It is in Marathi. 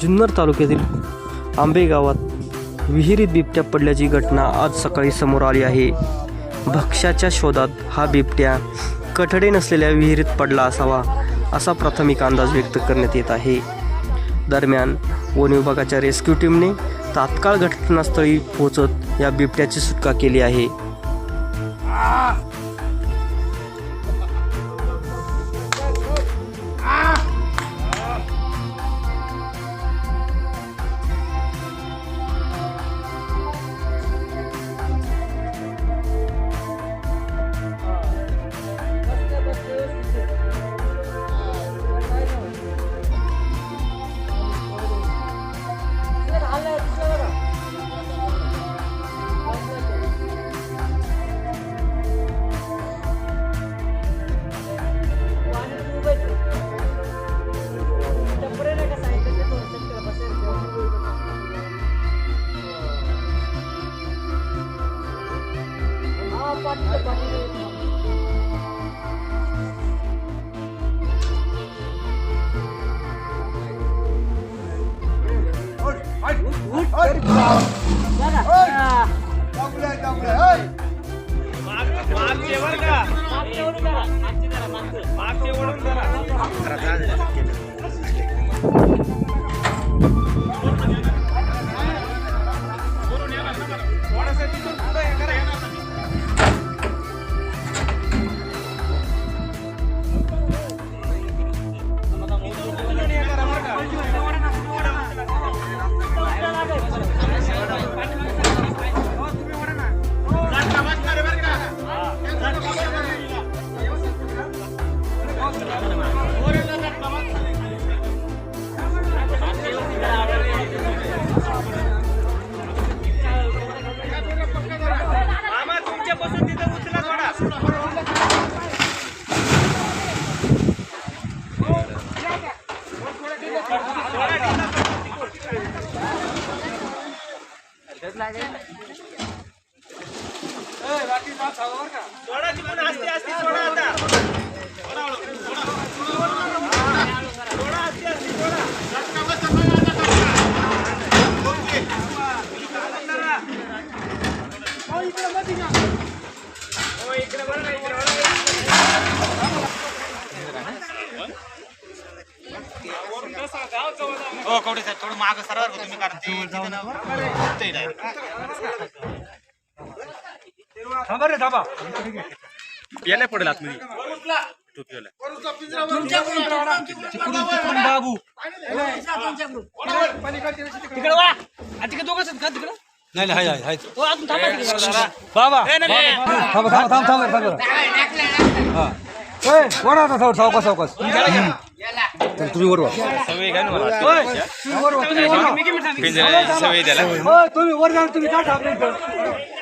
जुन्नर तालुक्यातील आंबे गावात विहिरीत बिबट्या पडल्याची घटना आज सकाळी समोर आली आहे. भक्ष्याच्या शोधात हा बिबट्या कठडे नसलेल्या विहिरीत पडला असावा असा प्राथमिक अंदाज व्यक्त करण्यात येत आहे. दरम्यान वन विभागाच्या रेस्क्यू टीमने तात्काळ घटनास्थळी पोहोचत या बिबट्याची सुटका केली आहे. 关注，关注。सोडा तिकडून असते असते सोडा आता सोडा असते असते सोडा हो इकडे बरं इकडे बरं हो कवडे साहेब थोडं माग सरळ हो तुम्ही कारण ते तिथे ना फुटतंय direct. यायला पडेल आतमध्ये. टोपीवाला नाही नाही हाय हाय बाबा थांबा थांबा थांबा थांबा. थांबा हा. ए वडा आता? सावकाश सावकाश सावकाश तर तुम्ही वरवा सवय काय ना मला. ओय, तुम्ही वरवा तुम्ही वरवा पिंजऱ्याची सवय त्याला ओय, तुम्ही वर जा तुम्ही काय थांबले इथं?